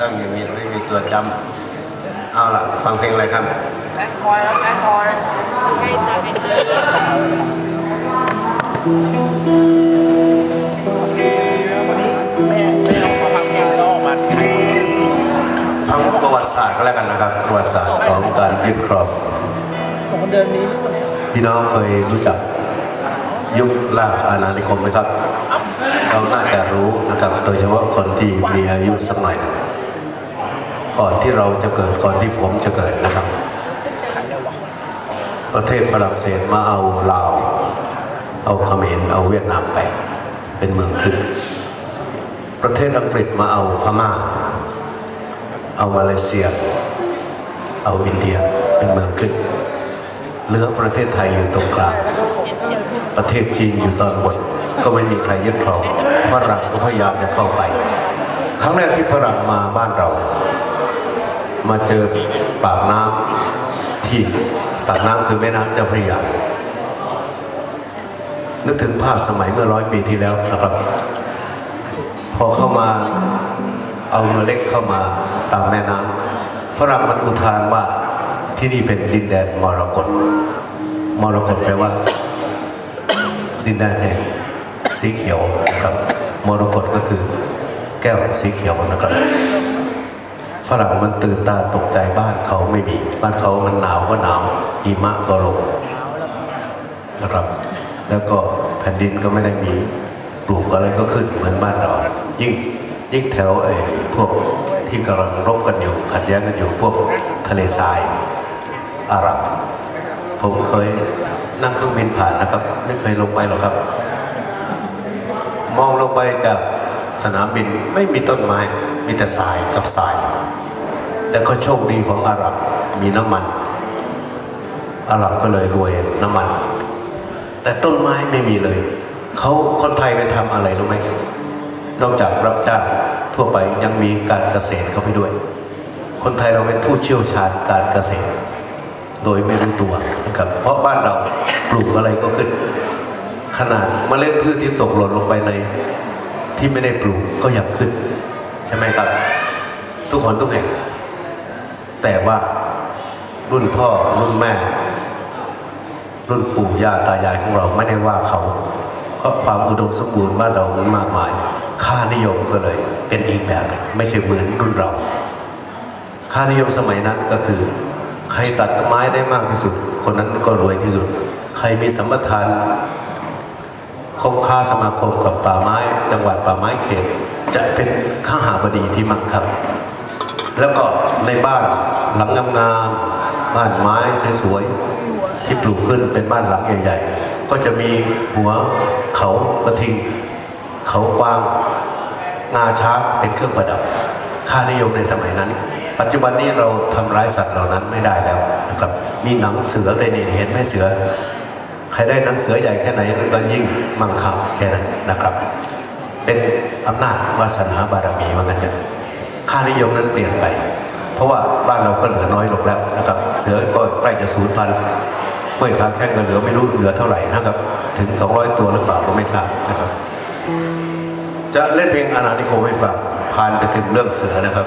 ประจำเอาล่ะ ฟังเพลงอะไรครับแบงคอยครับแบงคอยให้ตาเป็นดีวันนี้แม่แม่เอามาฟังเพลงแล้วออกมาให้ทั้งประวัติศาสตร์ก็แล้วกันนะครับ ประวัติศาสตร์ของการยึดครองผมเดินนี้ทุกคนเนี่ยพี่น้องเคยรู้จักยุคล่าอาณานิคมไหมครับ เราน่าจะรู้นะครับ โดยเฉพาะคนที่มีอายุสักหน่อยหนึ่ง ก่อนที่เราจะเกิดก่อนที่ผมจะเกิดนะครับ ประเทศฝรั่งเศสมาเอาลาว เอาเขมรเอาเวียดนามไป เป็นเมืองขึ้น ประเทศอังกฤษมาเอาพม่า เอามาเลเซีย เอาอินเดียเป็นเมืองขึ้นเหลือประเทศไทยอยู่ตรงกลางประเทศจีนอยู่ตอนบนก็ไม่มีใครยึดครองฝรั่งก็พยายามจะเข้าไป ครั้งแรกที่ฝรั่งมาบ้านเรา มาเจอปากน้ำที่ปากน้ำคือแม่น้ำเจ้าพระยานึกถึงภาพสมัยเมื่อร้อยปีที่แล้วนะครับ พอเข้ามาเอาเรือเล็กเข้ามาตามแม่น้ำฝรั่งมันอุทานว่าที่นี่เป็นดินแดนมรกตมรกตแปลว่า ดินแดนแห่งสีเขียวนะครับมรกตก็คือแก้วสีเขียวนะครับ ฝรั่งมันตื่นตาตกใจบ้านเขาไม่มี บ้านเขามันหนาวก็หนาวหิมะก็ลงนะครับ แล้วก็แผ่นดินก็ไม่ได้มีปลูกอะไรก็ขึ้นเหมือนบ้านเรา ยิ่งยิ่งแถวไอ้พวกที่กำลังรบกันอยู่ขัดแย้งกันอยู่พวกทะเลทรายอาหรับ ผมเคยนั่งเครื่องบินผ่านนะครับ ไม่เคยลงไปหรอกครับ มองลงไปจากสนามบินไม่มีต้นไม้ มีแต่ทรายกับทราย แต่ก็โชคดีของอาหรับมีน้ำมัน อาหรับก็เลยรวยน้ำมัน แต่ต้นไม้ไม่มีเลยเขาคนไทยไปทำอะไรรู้ไหมนอกจากรับจ้างทั่วไปยังมีการเกษตรเข้าไปด้วย คนไทยเราเป็นผู้เชี่ยวชาญการเกษตร โดยไม่รู้ตัวนะครับ เพราะบ้านเราปลูกอะไรก็ขึ้น ขนาดเมล็ดพืชที่ตกหล่นลงไปใน ที่ไม่ได้ปลูกก็ยังขึ้น ใช่ไหมครับ ทุกคนทุกแห่ง แต่ว่ารุ่นพ่อรุ่นแม่ รุ่นปู่ย่าตายายของเราไม่ได้ว่าเขาเพราะความอุดมสมบูรณ์บ้านเรามันมากมาย ค่านิยมก็เลย เป็นอีกแบบหนึ่งไม่ใช่เหมือนรุ่นเรา ค่านิยมสมัยนั้นก็คือ ใครตัดไม้ได้มากที่สุด คนนั้นก็รวยที่สุด ใครมีสัมปทานคบค้าสมาคมกับป่าไม้ จังหวัดป่าไม้เขต จะเป็นข้าหาบดีที่มั่งคั่ง แล้วก็ในบ้านหลังงามๆบ้านไม้สวยๆที่ปลูกขึ้นเป็นบ้านหลังใหญ่ ๆ ก็จะมีหัวเขากระทิง เขากวางงาช้างเป็นเครื่องประดับ ค่านิยมในสมัยนั้น ปัจจุบันนี้เราทำร้ายสัตว์เหล่านั้นไม่ได้แล้วนะครับมีหนังเสือเลยนี่เห็นไหมเสือ ใครได้หนังเสือใหญ่แค่ไหนก็ยิ่งมั่งคั่งแค่นั้นนะครับ เป็นอำนาจวาสนาบารมีว่างั้นเถอะ ค่านิยมนั้นเปลี่ยนไป เพราะว่าบ้านเราก็เหลือน้อยลงแล้วนะครับ เสือก็ใกล้จะสูญพันธุ์ห้วยขาแข้งก็เหลือไม่รู้เหลือเท่าไหร่นะครับ ถึง 200 ตัวหรือเปล่าก็ไม่ทราบนะครับ จะเล่นเพลงอนานิคมให้ฟังผ่านไปถึงเรื่องเสือนะครับ